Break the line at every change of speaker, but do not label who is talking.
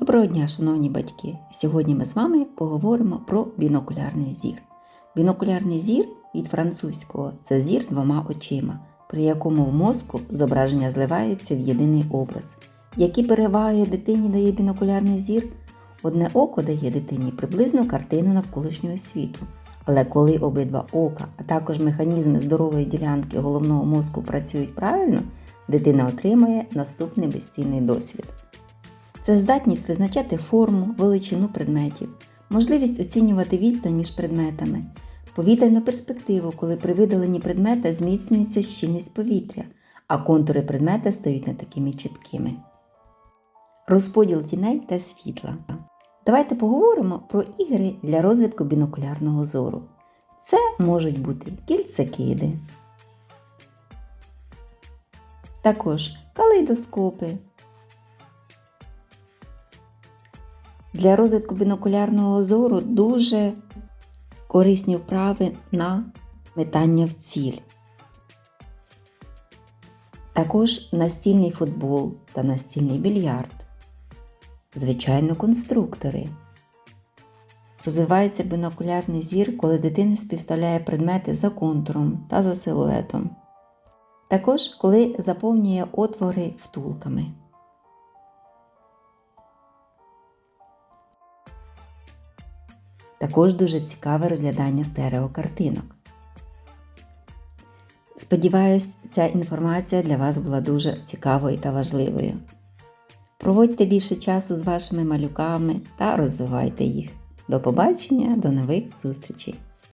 Доброго дня, шановні батьки! Сьогодні ми з вами поговоримо про бінокулярний зір. Бінокулярний зір від французького це зір двома очима, при якому в мозку зображення зливається в єдиний образ. Які переваги дитині дає бінокулярний зір? Одне око дає дитині приблизну картину навколишнього світу. Але коли обидва ока, а також механізми здорової ділянки головного мозку працюють правильно, дитина отримує наступний безцінний досвід. Це здатність визначати форму, величину предметів, можливість оцінювати відстань між предметами, повітряну перспективу, коли при видаленні предмета зміцнюється щільність повітря, а контури предмета стають не такими чіткими. Розподіл тіней та світла. Давайте поговоримо про ігри для розвитку бінокулярного зору. Це можуть бути кільцекиди, також калейдоскопи. Для розвитку бінокулярного зору дуже корисні вправи на метання в ціль. Також настільний футбол та настільний більярд. Звичайно, конструктори. Розвивається бінокулярний зір, коли дитина співставляє предмети за контуром та за силуетом. Також коли заповнює отвори втулками. Також дуже цікаве розглядання стереокартинок. Сподіваюсь, ця інформація для вас була дуже цікавою та важливою. Проводьте більше часу з вашими малюками та розвивайте їх. До побачення, до нових зустрічей!